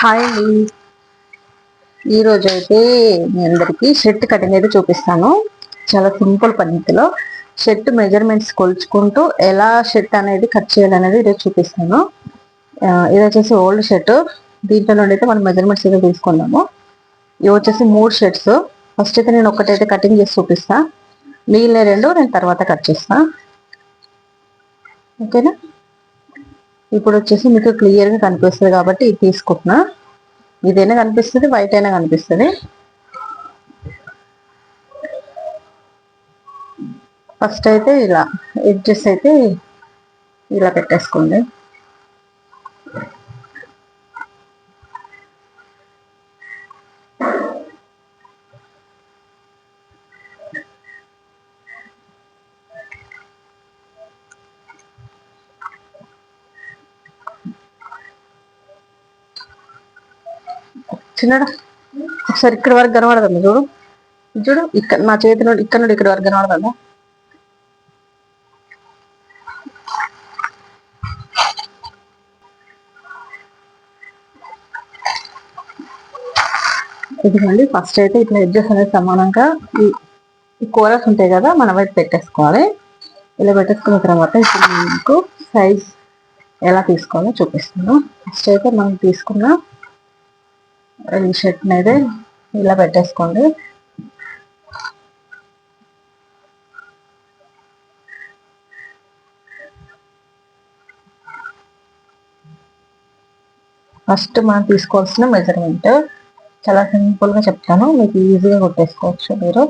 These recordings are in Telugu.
హాయ్ అండి. ఈరోజు అయితే మీ అందరికీ షర్ట్ కటింగ్ అయితే చూపిస్తాను. చాలా సింపుల్ పద్ధతిలో షర్ట్ మెజర్మెంట్స్ కొలుచుకుంటూ ఎలా షర్ట్ అనేది కట్ చేయాలనేది ఈరోజు చూపిస్తాను. ఇది వచ్చేసి ఓల్డ్ షర్ట్. దీంట్లో నుండి అయితే మనం మెజర్మెంట్స్ అయితే తీసుకున్నాము ఇవి వచ్చేసి మూడు షర్ట్స్. ఫస్ట్ అయితే నేను ఒకటైతే కటింగ్ చేసి చూపిస్తాను మిగిలిన రెండు నేను తర్వాత కట్ చేస్తాను ఓకేనా? ఇప్పుడు వచ్చేసి మీకు క్లియర్గా కనిపిస్తుంది కాబట్టి ఇది తీసుకుంటున్నా. ఇదైనా కనిపిస్తుంది వైట్ అయినా కనిపిస్తుంది. ఫస్ట్ అయితే ఇలా ఎడ్జెస్ అయితే ఇలా పెట్టేసుకోండి. చిన్నడా? ఒకసారి ఇక్కడ వరకు కనబడదమ్మా చూడు. చూడు ఇక్కడ నా చేతి నుండి ఇక్కడ నుండి ఇక్కడ వరకు కనబడదా ఇదిగోండి ఫస్ట్ అయితే ఇట్లా ఎడ్జెస్ అనేది సమానంగా ఈ కూరస్ ఉంటాయి కదా మనం అయితే పెట్టేసుకోవాలి. ఇలా పెట్టేసుకున్న తర్వాత ఇప్పుడు మీకు సైజ్ ఎలా తీసుకోవాలో చూపిస్తున్నాను ఫస్ట్ అయితే మనం తీసుకున్న ఈ షర్ట్ అనేది ఇలా పెట్టేసుకోండి. ఫస్ట్ మనం తీసుకోవాల్సిన మెజర్మెంట్. చాలా సింపుల్గా చెప్తాను. మీకు ఈజీగా కొట్టేసుకోవచ్చు మీరు.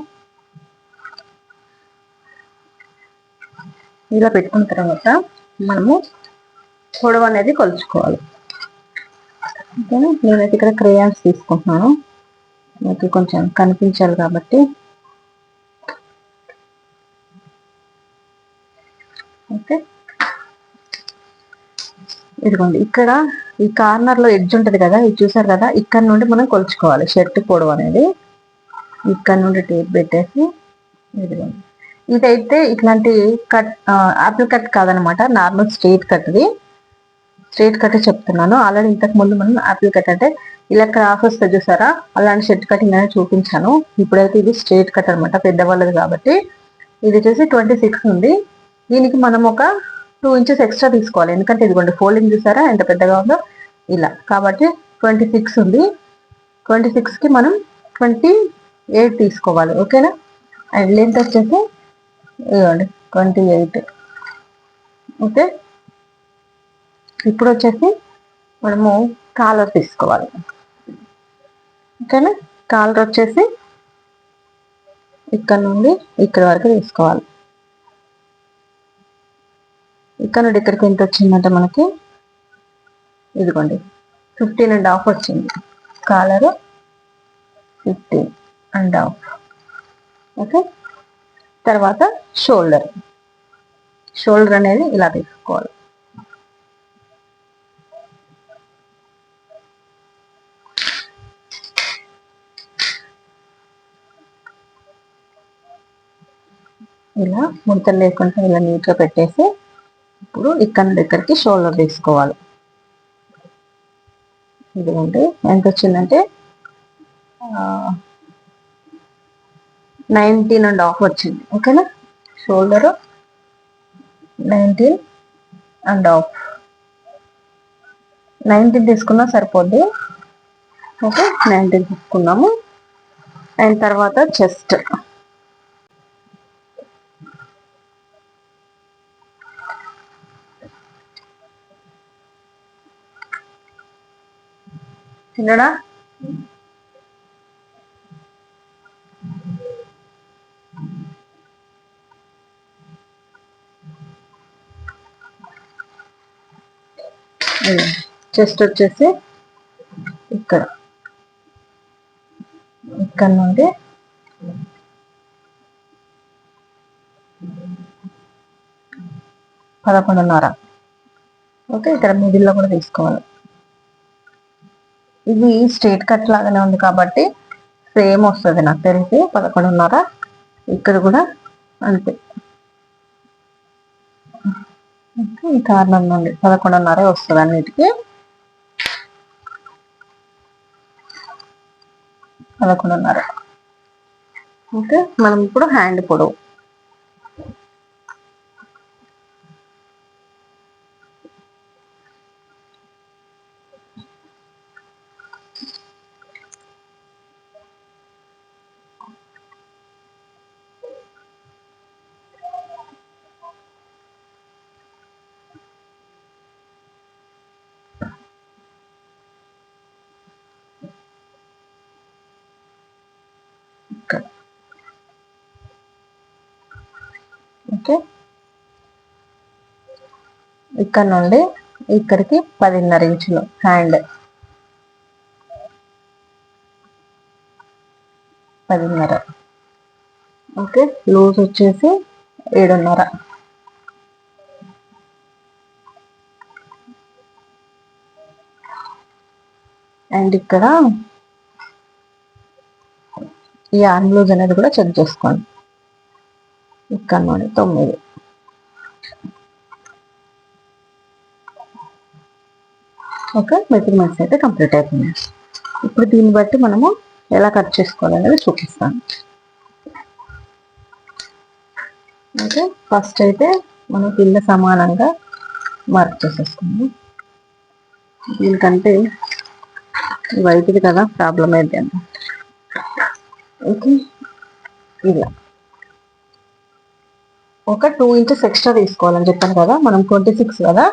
ఇలా పెట్టుకున్న తర్వాత మనము పొడవు అనేది కొలుచుకోవాలి. ఓకేనా నేనైతే ఇక్కడ క్రేయాన్స్ తీసుకుంటున్నాను. నాకు కొంచెం కనిపించాలి కాబట్టి. ఓకే. ఇదిగోండి ఇక్కడ ఈ కార్నర్లో ఎడ్జ్ ఉంటుంది కదా ఇది చూసారు కదా? ఇక్కడ నుండి మనం కొలుచుకోవాలి షర్ట్ పొడవు అనేది. ఇక్కడ నుండి టేప్ పెట్టేసి ఇదిగోండి. ఇదైతే ఇట్లాంటి కట్ ఆపిల్ కట్ కాదనమాట నార్మల్ స్ట్రైట్ కట్ది. స్ట్రైట్ కట్ చెప్తున్నాను. ఆల్రెడీ ఇంతకు ముందు మనం ఆపిల్ కట్ అంటే ఇలా క్రాస్ వస్తే చూసారా? అలాంటి షర్ట్ కటింగ్ అనేది చూపించాను. ఇప్పుడైతే ఇది స్ట్రైట్ కట్ అనమాట పెద్దవాళ్ళది కాబట్టి. ఇది వచ్చేసి ట్వంటీ సిక్స్ ఉంది. దీనికి మనం ఒక టూ ఇంచెస్ ఎక్స్ట్రా తీసుకోవాలి. ఎందుకంటే ఇదిగోండి ఫోల్డింగ్ చూసారా? ఎంత పెద్దగా ఉందో ఇలా. కాబట్టి ట్వంటీ సిక్స్ ఉంది. ట్వంటీ సిక్స్కి మనం ట్వంటీ ఎయిట్ తీసుకోవాలి. ఓకేనా? అండ్ లెంత్ వచ్చేసి ఇదిగోండి ట్వంటీ ఎయిట్ ఓకే? ఇప్పుడు వచ్చేసి మనము కాలర్ తీసుకోవాలి. ఓకేనా? కాలర్ వచ్చేసి ఇక్కడ నుండి ఇక్కడ వరకు తీసుకోవాలి. ఇక్కడ నుండి ఇక్కడికి ఎంత వచ్చిందంటే మనకి ఇదిగోండి ఫిఫ్టీన్ అండ్ హాఫ్ వచ్చింది. Collar fifteen and half okay? తర్వాత షోల్డర్ షోల్డర్ అనేది ఇలా తీసుకోవాలి. ఇలా ముడతలు లేకుండా ఇలా నీట్గా పెట్టేసి ఇప్పుడు ఇక్కడ దగ్గరికి షోల్డర్ తీసుకోవాలి. ఇదిగోండి ఎంత వచ్చిందంటే నైన్టీన్ అండ్ హాఫ్ వచ్చింది. ఓకేనా? Shoulder nineteen and half. Nineteen తీసుకున్నా సరిపోద్ది. ఓకే నైన్టీన్ తీసుకున్నాము. అండ్ తర్వాత చెస్ట్. చిన్నడా చెస్ట్ వచ్చేసి ఇక్కడ. ఇక్కడ నుండి పదకొండున్నర. ఓకే ఇక్కడ మిడిల్లో కూడా తీసుకోవాలి. ఇది స్ట్రేట్ కట్ లాగానే ఉంది కాబట్టి సేమ్ వస్తుంది నాకు తెలిసి. పదకొండున్నర. ఇక్కడ కూడా అంతే. ఈ కారణం నుండి పదకొండున్నర వస్తుంది అన్నిటికీ. పదకొండున్నర. ఓకే మనం ఇప్పుడు హ్యాండ్ పొడవు. ఇక్కడ నుండి ఇక్కడికి పదిన్నర ఇంచులు హ్యాండ్. పదిన్నర. ఓకే లూజ్ వచ్చేసి ఏడున్నర. అండ్ ఇక్కడ ఈ ఆర్మ్ లూజ్ అనేది కూడా చెక్ చేసుకోండి. ఇక్కడ నుండి తొమ్మిది. ఒక మెజర్మెంట్స్ అయితే కంప్లీట్ అయిపోయినాయి ఇప్పుడు దీన్ని బట్టి మనము ఎలా కట్ చేసుకోవాలనేది చూపిస్తాను. అయితే ఫస్ట్ అయితే మనం కింద సమానంగా మార్క్ చేసేసుకుందాం. దీనికంటే వైట్ది కదా ప్రాబ్లం అయితే అన్న ఓకే ఇలా. ఒక టూ ఇంచెస్ ఎక్స్ట్రా తీసుకోవాలని చెప్పాను కదా మనం ట్వంటీ సిక్స్ కదా?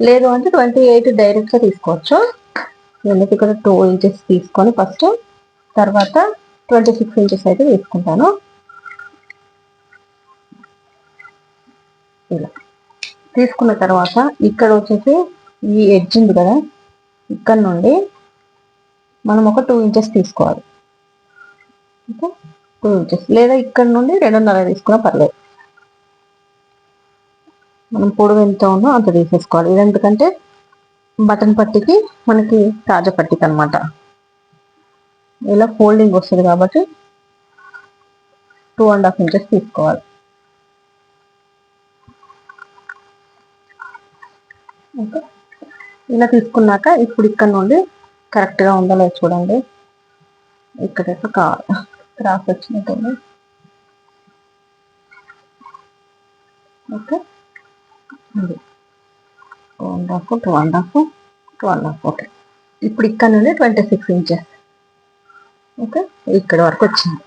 లేదు అంటే ట్వంటీ ఎయిట్ డైరెక్ట్గా తీసుకోవచ్చు. ఎందుకు ఇక్కడ టూ ఇంచెస్ తీసుకొని ఫస్ట్ తర్వాత ట్వంటీ సిక్స్ ఇంచెస్ అయితే తీసుకుంటాను. ఇలా. తీసుకున్న తర్వాత ఇక్కడ వచ్చేసి ఈ ఎడ్జ్ ఉంది కదా ఇక్కడ నుండి మనం ఒక టూ ఇంచెస్ తీసుకోవాలి. ఓకే టూ ఇంచెస్ లేదా ఇక్కడ నుండి రెండున్నర తీసుకున్నా పర్లేదు. మనం పొడవు ఎంత ఉందో అంత తీసేసుకోవాలి. ఇది ఎందుకంటే బటన్ పట్టికి మనకి తాజా పట్టికి అనమాట ఇలా ఫోల్డింగ్ వస్తుంది కాబట్టి టూ అండ్ హాఫ్ ఇంచెస్ తీసుకోవాలి. ఓకే. ఇలా తీసుకున్నాక ఇప్పుడు ఇక్కడ నుండి కరెక్ట్గా ఉందో లేదు చూడండి. ఇక్కడైతే కా క్రాస్ వచ్చినట్టుంది. ఓకే. ఇది two and half two and half two and half okay. ఇప్పుడు ఇక్కడ నుండి ట్వంటీ సిక్స్ ఇంచెస్ ఓకే? ఇక్కడ వరకు వచ్చింది.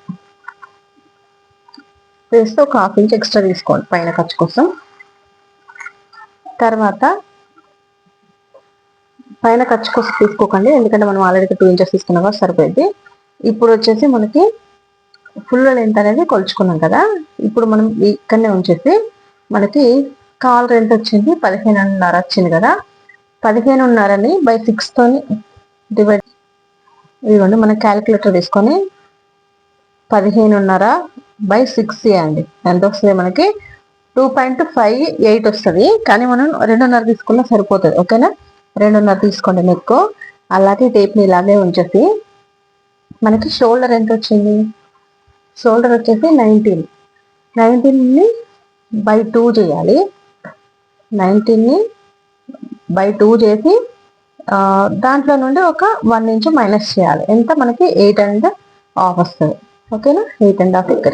వేస్తే ఒక హాఫ్ ఇంచ్ ఎక్స్ట్రా తీసుకోండి పైన ఖర్చు కోసం. తర్వాత పైన ఖర్చు కోసం తీసుకోకండి. ఎందుకంటే మనం ఆల్రెడీ టూ ఇంచెస్ తీసుకున్నాం కదా సరిపోయింది. ఇప్పుడు వచ్చేసి మనకి ఫుల్ లెంత్ అనేది కొలుచుకున్నాం కదా. ఇప్పుడు మనం ఇక్కడనే ఉంచేసి మనకి కాల్ రెంట్ వచ్చింది పదిహేనున్నర వచ్చింది కదా. పదిహేనున్నరని బై సిక్స్తో డివైడ్ ఇదిగోండి మన క్యాలిక్యులేటర్ తీసుకొని పదిహేనున్నర బై సిక్స్ చేయండి ఎంత వస్తుంది మనకి? టూ పాయింట్ ఫైవ్ ఎయిట్ వస్తుంది. కానీ మనం రెండున్నర తీసుకున్నా సరిపోతుంది. ఓకేనా? రెండున్నర తీసుకోండి నెక్ అలాగే టేప్ని ఇలాగే ఉంచేసి మనకి షోల్డర్ ఎంత వచ్చింది? షోల్డర్ వచ్చేసి నైన్టీన్ నైన్టీన్ని బై టూ చేయాలి. నైన్టీన్ని బై టూ చేసి దాంట్లో నుండి ఒక వన్ ఇంచ్ మైనస్ చేయాలి. ఎంత? మనకి ఎయిట్ అండ్ హాఫ్ వస్తుంది. ఓకేనా? ఎయిట్ అండ్ హాఫ్ ఇక్కడ.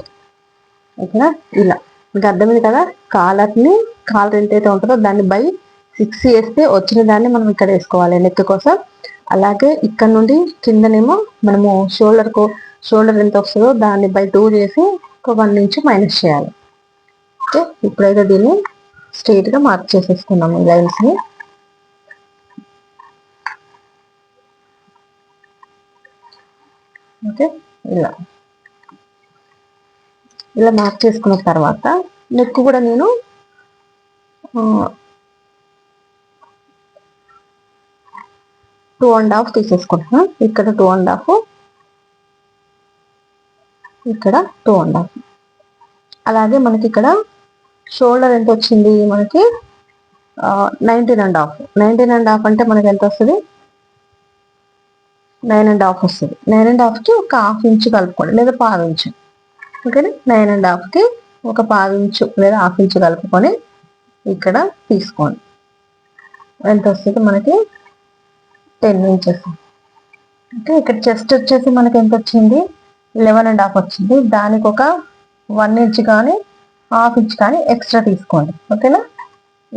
ఓకేనా? ఇలా. ఇంకా అర్థమైంది కదా? కాలర్ని కాలర్ ఎంత అయితే ఉంటుందో దాన్ని బై సిక్స్ వేస్తే వచ్చిన దాన్ని మనం ఇక్కడ వేసుకోవాలి నెక్ కోసం. అలాగే ఇక్కడ నుండి కిందనేమో మనము షోల్డర్ కో షోల్డర్ ఎంత వస్తుందో దాన్ని బై టూ చేసి ఒక వన్ ఇంచ్ మైనస్ చేయాలి. ఓకే? ఇప్పుడైతే దీన్ని స్ట్రైట్గా మార్క్ చేసేసుకున్నాము ఈ లైన్స్ని. ఓకే ఇలా. ఇలా మార్క్ చేసుకున్న తర్వాత నెక్ కూడా నేను టూ అండ్ హాఫ్ తీసేసుకుంటున్నా. ఇక్కడ టూ అండ్ హాఫ్ ఇక్కడ టూ అండ్ హాఫ్. అలాగే మనకి ఇక్కడ షోల్డర్ ఎంత వచ్చింది మనకి? Nineteen and half nineteen and half అంటే మనకి ఎంత వస్తుంది? నైన్ అండ్ హాఫ్ వస్తుంది. నైన్ అండ్ హాఫ్కి ఒక హాఫ్ ఇంచు కలుపుకోండి లేదా పావు ఇంచు ఓకేనా నైన్ అండ్ హాఫ్కి ఒక పావు ఇంచు లేదా హాఫ్ ఇంచు కలుపుకొని ఇక్కడ తీసుకోండి. ఎంత వస్తుంది మనకి? టెన్ ఇంచెస్ అంటే ఇక్కడ చెస్ట్ వచ్చేసి మనకి ఎంత వచ్చింది? లెవెన్ అండ్ హాఫ్ వచ్చింది. దానికి ఒక వన్ ఇంచ్ కానీ హాఫ్ ఇంచ్ కానీ ఎక్స్ట్రా తీసుకోండి. ఓకేనా?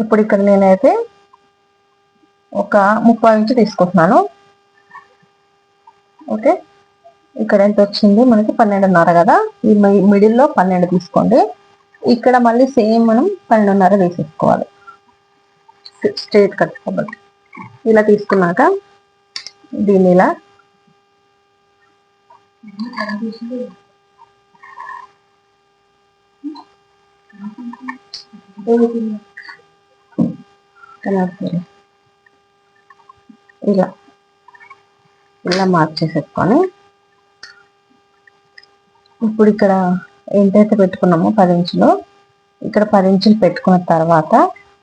ఇప్పుడు ఇక్కడ నేనైతే ఒక ముప్పై ఇంచ్ తీసుకుంటున్నాను. ఓకే? ఇక్కడ ఎంత వచ్చింది? మనకి పన్నెండున్నర కదా? ఈ మిడిల్లో పన్నెండు తీసుకోండి. ఇక్కడ మళ్ళీ సేమ్ మనం పన్నెండున్నర వేసేసుకోవాలి. స్ట్రేట్ కట్ కాబట్టి. ఇలా తీసుకున్నాక దీన్ని ఇలా ఇలా ఇలా మార్చేసేసుకొని ఇప్పుడు ఇక్కడ ఎంతైతే పెట్టుకున్నామో పది ఇంచులు ఇక్కడ పది ఇంచులు పెట్టుకున్న తర్వాత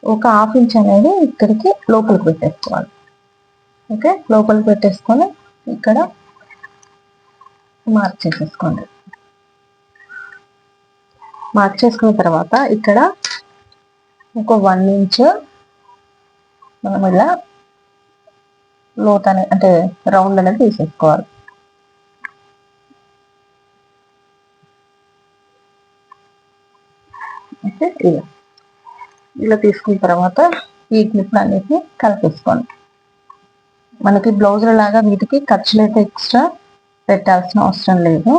ఒక హాఫ్ ఇంచ్ అనేది ఇక్కడికి లోపలికి పెట్టేసుకోవాలి. ఓకే? లోపలికి పెట్టేసుకొని ఇక్కడ మార్చేసేసుకోండి. మార్క్ చేసుకున్న తర్వాత ఇక్కడ ఒక వన్ ఇంచ్ మనం ఇలా లోత్ అనే అంటే రౌండ్ అనేది తీసేసుకోవాలి. ఓకే ఇలా. ఇలా తీసుకున్న తర్వాత వీటిని ఇప్పుడు అనేది కలిపేసుకోండి. మనకి బ్లౌజుల లాగా వీటికి ఖర్చులు అయితే ఎక్స్ట్రా పెట్టాల్సిన అవసరం లేదు.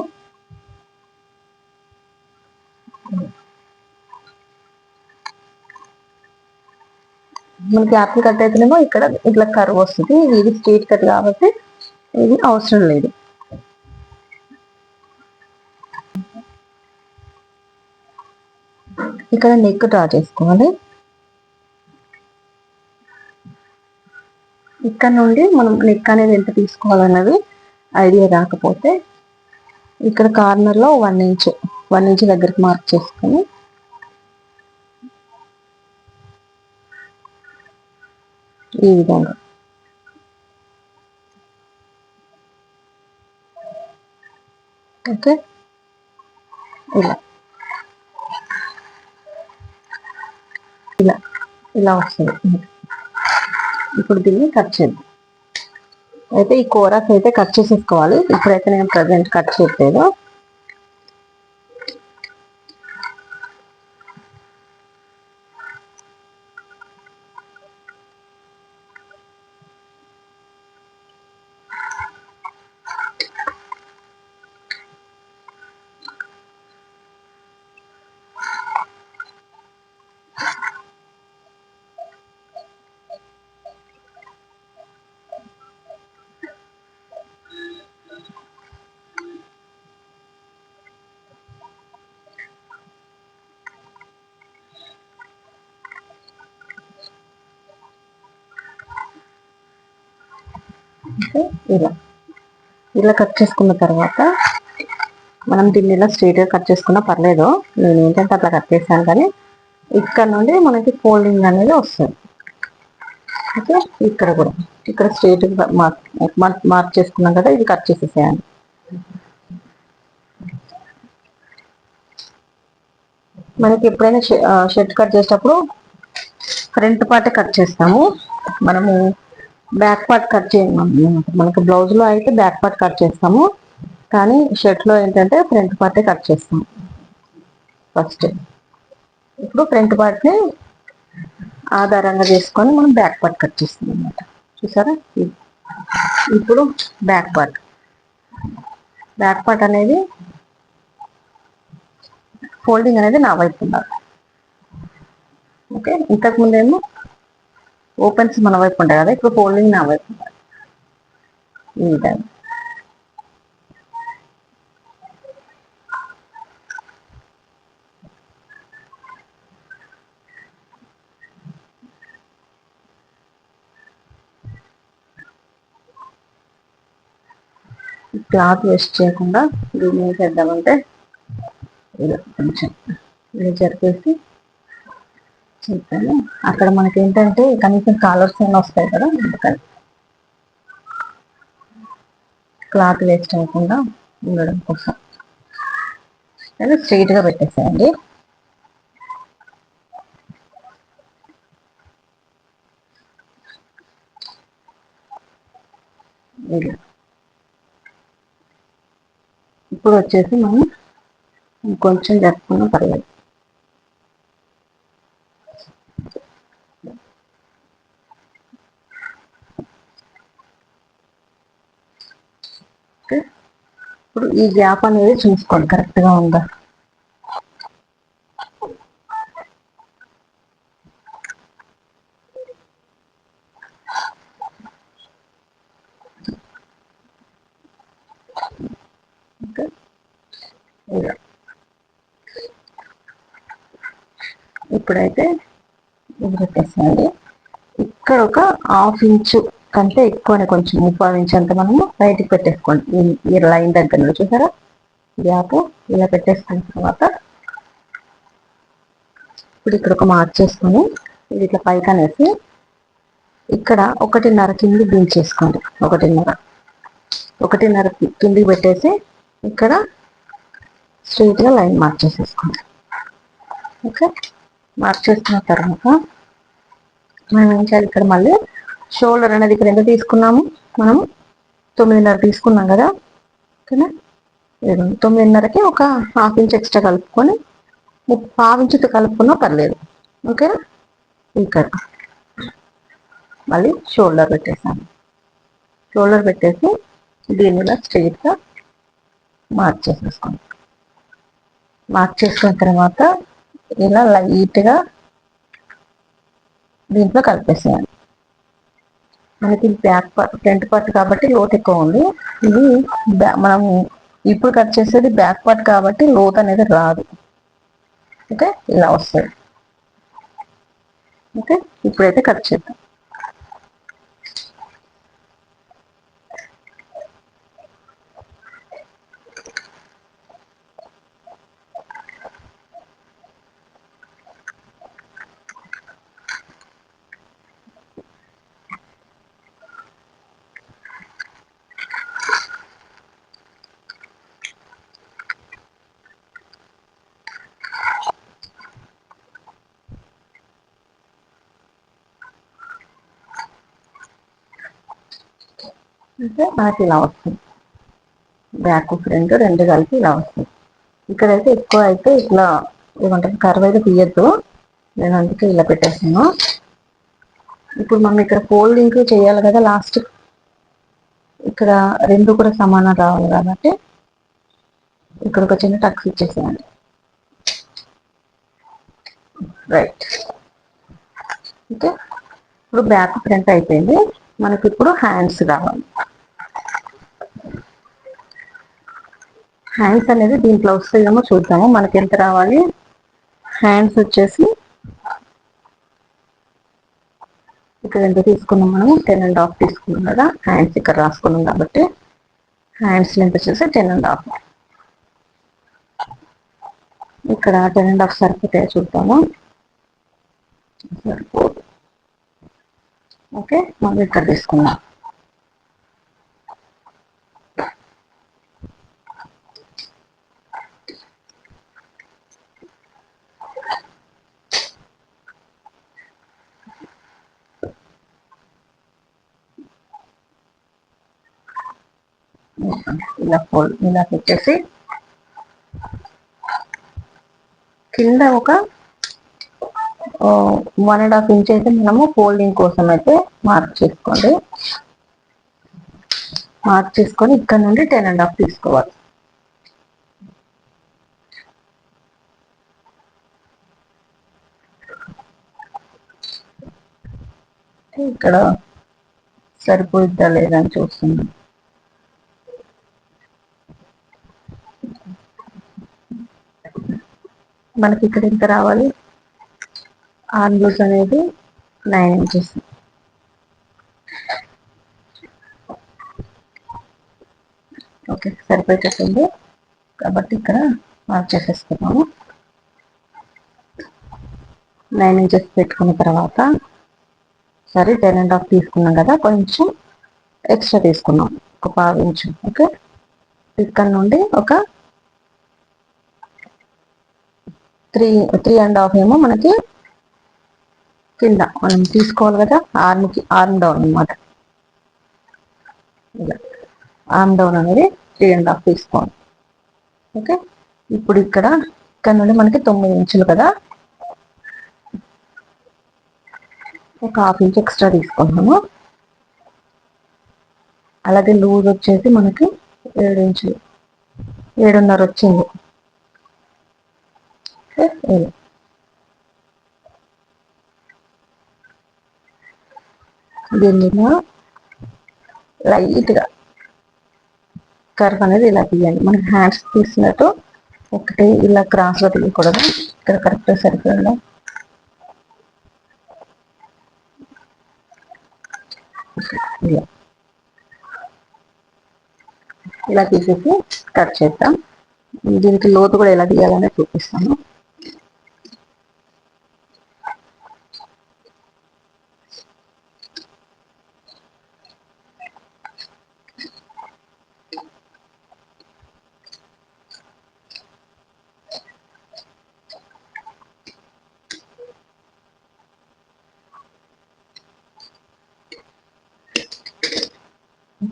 మనకి యాపిల్ కట్ అయితేనేమో ఇక్కడ ఇట్లా కరువు వస్తుంది. ఇది స్ట్రీట్ కట్ కాబట్టి ఇది అవసరం లేదు. ఇక్కడ నెక్ డ్రా చేసుకోవాలి. ఇక్కడ నుండి మనం నెక్ అనేది ఎంత తీసుకోవాలన్నది ఐడియా రాకపోతే ఇక్కడ కార్నర్లో వన్ ఇంచ్ వన్ ఇంచ్ దగ్గరికి మార్క్ చేసుకొని ఈ విధంగా. ఓకే ఇలా. ఇలా. ఇలా వస్తుంది. ఇప్పుడు దీన్ని కట్ చేద్దాం. అయితే ఈ కూరస్ అయితే కట్ చేసేసుకోవాలి. ఇప్పుడైతే నేను ప్రజెంట్ కట్ చేయట్లేదు. ఇలా. ఇలా కట్ చేసుకున్న తర్వాత మనం దీన్ని ఇలా స్ట్రైట్గా కట్ చేసుకున్నా పర్లేదు. నేను ఏంటంటే అట్లా కట్ చేశాను కానీ ఇక్కడ నుండి మనకి ఫోల్డింగ్ అనేది వస్తుంది. ఓకే? ఇక్కడ కూడా. ఇక్కడ స్ట్రైట్గా మార్క్ మార్క్ చేసుకున్నాం కదా ఇది కట్ చేసేసేయాలి మనకి ఎప్పుడైనా షర్ట్ కట్ చేసేటప్పుడు ఫ్రంట్ పార్ట్ కట్ చేస్తాము. మనము బ్యాక్ పార్ట్ కట్ చేయము మనకి బ్లౌజ్లో అయితే బ్యాక్ పార్ట్ కట్ చేస్తాము. కానీ షర్ట్లో ఏంటంటే ఫ్రంట్ పార్టే కట్ చేస్తాము. ఫస్ట్ ఇప్పుడు ఫ్రంట్ పార్ట్ని ఆధారంగా చేసుకొని మనం బ్యాక్ పార్ట్ కట్ చేస్తాం అనమాట చూసారా? ఇప్పుడు బ్యాక్ పార్ట్. బ్యాక్ పార్ట్ అనేది ఫోల్డింగ్ అనేది నా వైపు ఉండాలి. ఓకే ఇంతకుముందేమో ఓపెన్స్ మన వైపు ఉంటాయి కదా ఇప్పుడు ఫోల్డింగ్ నా వైపు ఈ విధంగా. క్లాత్ వేస్ట్ చేయకుండా దీన్ని ఏం చేద్దామంటే ఇలా కొంచెం ఇలా జరిపేసి చెప్పాను అక్కడ మనకి ఏంటంటే కనీసం కాలర్స్ అయినా వస్తాయి కదా అందుకని. క్లాత్ వేస్ట్ అవ్వకుండా ఉండడం కోసం. అదే స్ట్రైట్గా పెట్టేసాయండి. ఇప్పుడు వచ్చేసి మనం కొంచెం జరుపుకున్న పర్లేదు. ఇప్పుడు ఈ గ్యాప్ అనేది చూసుకోండి కరెక్ట్గా ఉందా? ఇప్పుడైతే ఇది ఇక్కడ ఒక హాఫ్ ఇంచు కంటే ఎక్కువనే కొంచెం ముప్పై ఇంచు అంత మనము బయటికి పెట్టేసుకోండి. ఈ లైన్ దగ్గర చూసారా? గ్యాప్ ఇలా పెట్టేసుకున్న తర్వాత ఇప్పుడు ఇక్కడ ఒక మార్క్ చేసుకొని ఇది ఇట్లా పైకి అనేసి ఇక్కడ ఒకటిన్నర కింది దించేసుకోండి ఒకటిన్నర. ఒకటిన్నర కిందికి పెట్టేసి ఇక్కడ స్ట్రైట్గా లైన్ మార్క్ చేసేసుకోండి. ఓకే? మార్క్ చేసుకున్న తర్వాత మనం ఏం చేయాలి? ఇక్కడ మళ్ళీ షోల్డర్ అనేది ఇక్కడ ఎంత తీసుకున్నాము? మనము తొమ్మిదిన్నర తీసుకున్నాం కదా? ఓకేనా? తొమ్మిదిన్నరకి ఒక హాఫ్ ఇంచ్ ఎక్స్ట్రా కలుపుకొని హాఫ్ ఇంచుతో కలుపుకున్నా పర్లేదు. ఓకేనా? ఇక్కడ మళ్ళీ షోల్డర్ పెట్టేసాను షోల్డర్ పెట్టేసి దీన్ని ఇలా స్ట్రైట్గా మార్క్ చేసేసుకోండి మార్క్ చేసుకున్న తర్వాత ఇలా లైట్గా దీంట్లో కలిపేసేయాలి. మనకి బ్యాక్ పార్ట్ ఫ్రంట్ పార్ట్ కాబట్టి లోత్ ఎక్కువ ఉంది. ఇది మనం ఇప్పుడు కట్ చేసేది బ్యాక్ పార్ట్ కాబట్టి లోత్ అనేది రాదు. ఓకే? ఇలా వస్తుంది. ఓకే? ఇప్పుడైతే కట్ చేద్దాం. అంటే మనకి ఇలా వస్తుంది. బ్యాక్ ఫ్రంట్ రెండు కలిపి ఇలా వస్తుంది. ఇక్కడైతే ఎక్కువ అయితే ఇట్లా ఏమంటారు కర్వ్ అయితే తీయద్దు. నేను అందుకే ఇలా పెట్టేసాను ఇప్పుడు మనం ఇక్కడ ఫోల్డింగ్ చేయాలి కదా లాస్ట్ ఇక్కడ రెండు కూడా సమానం రావాలి కాబట్టి ఇక్కడ ఒక చిన్న టక్స్ ఇచ్చేసేయండి. రైట్ ఓకే ఇప్పుడు బ్యాక్ ఫ్రంట్ అయిపోయింది. మనకి ఇప్పుడు హ్యాండ్స్ కావాలి హ్యాండ్స్ అనేది దీంట్లో వస్తాయేమో చూద్దాము. మనకి ఎంత రావాలి? హ్యాండ్స్ వచ్చేసి ఇక్కడ ఎంత తీసుకున్నాం మనం? టెన్ అండ్ హాఫ్ తీసుకున్నాం కదా. హ్యాండ్స్ ఇక్కడ రాసుకున్నాం కాబట్టి హ్యాండ్స్ లెంత్ వచ్చేసి టెన్ అండ్ హాఫ్ ఇక్కడ టెన్ అండ్ హాఫ్ సరిపోతాయో చూద్దాము. సరిపోదు. ఓకే మనం ఇక్కడ తీసుకున్నాం ఇలా ఫోల్డ్ ఇలా పెట్టేసి కింద ఒక వన్ అండ్ హాఫ్ ఇంచ్ అయితే మనము ఫోల్డింగ్ కోసం అయితే మార్క్ చేసుకోండి. మార్క్ చేసుకొని ఇక్కడ నుండి టెన్ అండ్ హాఫ్ తీసుకోవాలి. ఇక్కడ సరిపోయిద్దా లేదని చూస్తున్నాం. మనకి ఇక్కడ ఎంత రావాలి? ఆర్మ్ లూజ్ అనేది నైన్ ఇంచెస్. ఓకే సరిపోయేటట్టుంది కాబట్టి ఇక్కడ మార్క్ చేసేసుకున్నాము నైన్ ఇంచెస్ పెట్టుకున్న తర్వాత సరే టెన్ అండ్ హాఫ్ తీసుకున్నాం కదా కొంచెం ఎక్స్ట్రా తీసుకున్నాం ఒక పావు ఇంచు ఓకే? ఇక్కడ నుండి ఒక త్రీ త్రీ అండ్ హాఫ్ ఏమో మనకి కింద మనం తీసుకోవాలి కదా ఆర్మ్కి ఆర్మ్ డౌన్ అనమాట ఆర్మ్ డౌన్ అనేది త్రీ అండ్ హాఫ్ తీసుకోవాలి. ఓకే? ఇప్పుడు ఇక్కడ ఇక్కడ నుండి మనకి తొమ్మిది ఇంచులు కదా. ఒక హాఫ్ ఇంచ్ ఎక్స్ట్రా తీసుకున్నాము అలాగే లూజ్ వచ్చేసి మనకి ఏడు ఇంచులు ఏడున్నర వచ్చింది. దీని మీద లైట్గా కర్వ్ అనేది ఇలా తీయండి మనకి హ్యాండ్స్ తీసినట్టు ఒకటి ఇలా క్రాస్గా తీయకూడదు. ఇక్కడ కరెక్ట్ సరిపోయిందా? ఇలా. ఇలా తీసేసి కట్ చేద్దాం. దీనికి లోతు కూడా ఎలా తీయాలనే చూపిస్తాను.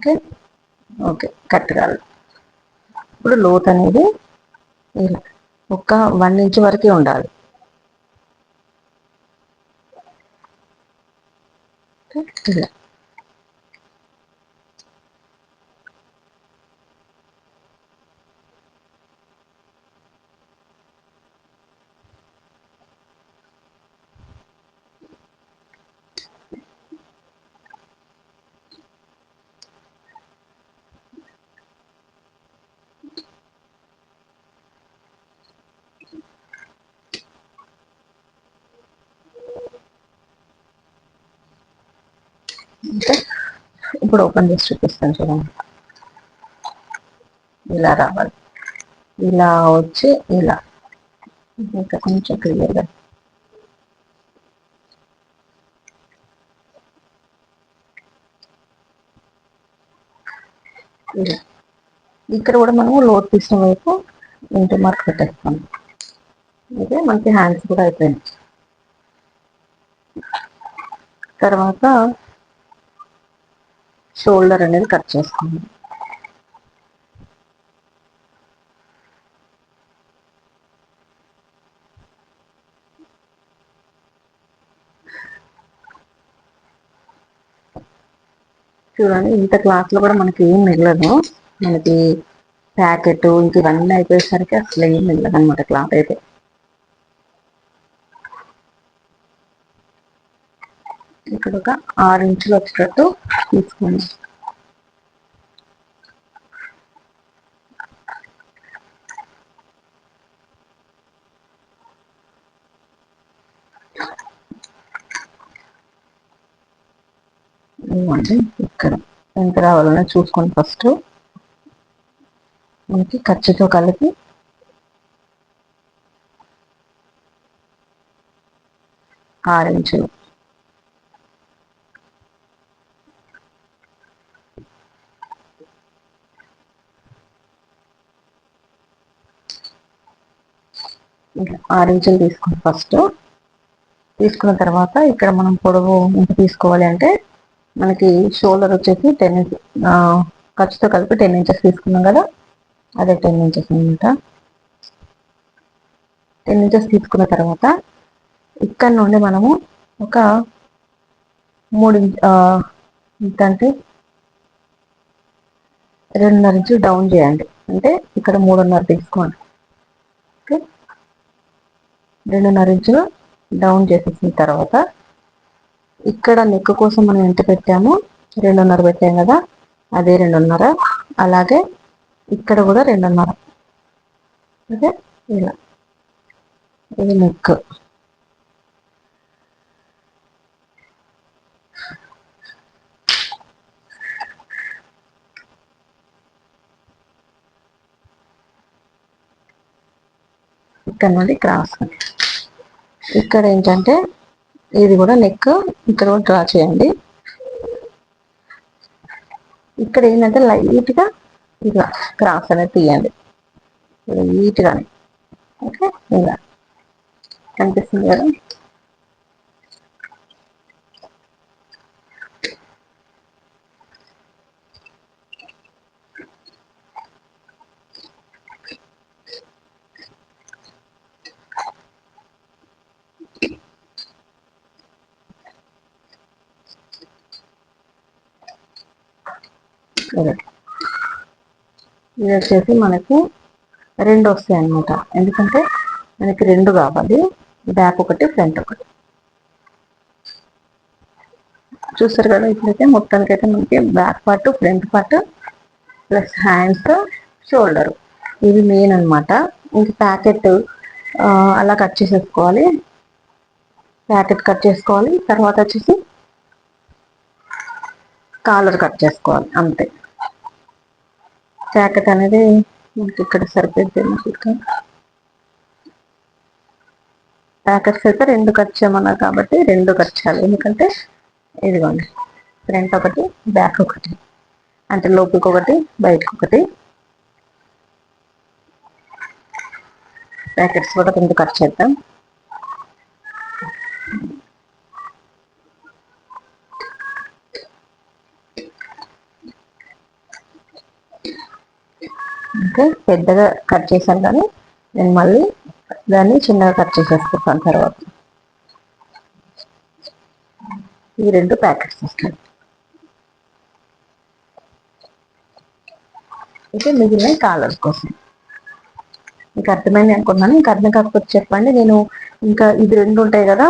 ఓకే. ఓకే కట్ కాదు ఇప్పుడు లోత్ అనేది ఒక వన్ ఇంచ్ వరకే ఉండాలి. ఇలా. అంటే ఇప్పుడు ఓపెన్ చేసి చూపిస్తాను చూడండి. ఇలా రావాలి. ఇలా వచ్చి ఇలా. ఇంకా కొంచెం క్లియర్గా ఇలా. ఇక్కడ కూడా మనము లోతు తీసిన వైపు ఇంటి మార్క్ పెట్టేస్తాము. అయితే మనకి హ్యాండ్స్ కూడా అయిపోయింది. తర్వాత షోల్డర్ అనేది కట్ చేసుకోండి చూడండి ఇంత క్లాత్లో కూడా మనకి ఏం మిగలదు. మనకి ప్యాకెట్ ఇంక ఇవన్నీ అయిపోయేసరికి అసలు ఏం మిగలదు అనమాట క్లాత్ అయితే. ఇక్కడ ఆరు ఇంచులు వచ్చేటట్టు తీసుకోండి. ఇవ్వండి ఇక్కడ. ఎంత రావాలనే చూసుకోండి ఫస్ట్ మనకి ఖర్చుతో కలిపి ఆరు ఇంచులు ఆరు తీసుకోండి ఫస్ట్. తీసుకున్న తర్వాత ఇక్కడ మనం పొడవు ఎంత తీసుకోవాలి అంటే మనకి షోల్డర్ వచ్చేసి టెన్ ఖర్చుతో కలిపి టెన్ ఇంచెస్ తీసుకున్నాం కదా అదే టెన్ ఇంచెస్ అనమాట టెన్ ఇంచెస్ తీసుకున్న తర్వాత ఇక్కడ నుండి మనము ఒక మూడు అంటే రెండున్నర ఇంచులు డౌన్ చేయండి. అంటే ఇక్కడ మూడున్నర తీసుకోండి. ఓకే? రెండున్నర ఇంచులు డౌన్ చేసేసిన తర్వాత ఇక్కడ నెక్ కోసం మనం ఎంత పెట్టామో? రెండున్నర పెట్టాం కదా అదే రెండున్నర. అలాగే ఇక్కడ కూడా రెండున్నర. ఓకే? ఇలా. ఇది నెక్. ఇక్కడ నుండి క్రాస్ ఇక్కడ ఏంటంటే ఇది కూడా నెక్ ఇక్కడ కూడా డ్రా చేయండి. ఇక్కడ ఏంటంటే లైట్గా ఇలా క్రాస్ అనేది తీయండి. లైట్గానే ఓకే ఇలా. కనిపిస్తుంది కదా? ఇది ఇది వచ్చేసి మనకి రెండు వస్తాయి అనమాట ఎందుకంటే మనకి రెండు కావాలి. బ్యాక్ ఒకటి ఫ్రంట్ ఒకటి. చూస్తారు కదా ఇప్పుడైతే మొత్తానికైతే మనకి back part front part plus hands shoulder. ఇది మెయిన్ అన్నమాట. ఇంకా ప్యాకెట్ అలా కట్ చేసేసుకోవాలి. ప్యాకెట్ కట్ చేసుకోవాలి. తర్వాత వచ్చేసి కాలర్ కట్ చేసుకోవాలి. అంతే. ప్యాకెట్ అనేది మనకి ఇక్కడ సరిపోద్ది చూద్దాం ప్యాకెట్స్ అయితే రెండు ఖర్చేమన్నారు కాబట్టి రెండు ఖర్చాలి ఎందుకంటే ఇదిగోండి ఫ్రంట్ ఒకటి బ్యాక్ ఒకటి అంటే లోపలికి ఒకటి బయటకు ఒకటి. ప్యాకెట్స్ కూడా రెండు ఖర్చు చేద్దాం. ఓకే పెద్దగా కట్ చేశాను కానీ నేను మళ్ళీ దాన్ని చిన్నగా కట్ చేసేసుకుంటాను తర్వాత. ఈ రెండు ప్యాకెట్స్ ఇస్తాను అయితే మిగిలిన కాలర్ కోసం. మీకు అర్థమైంది అనుకున్నాను ఇంకా అర్థం కాకపోతే చెప్పండి. నేను ఇంకా ఇది రెండు ఉంటాయి కదా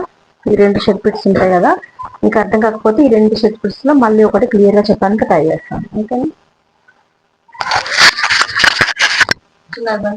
ఈ రెండు షెడ్ పిట్స్ ఉంటాయి కదా ఇంకా అర్థం కాకపోతే ఈ రెండు షర్ట్ మళ్ళీ ఒకటి క్లియర్గా చెప్పడానికి ట్రై చేస్తాను. ఓకేనా? Kenapa?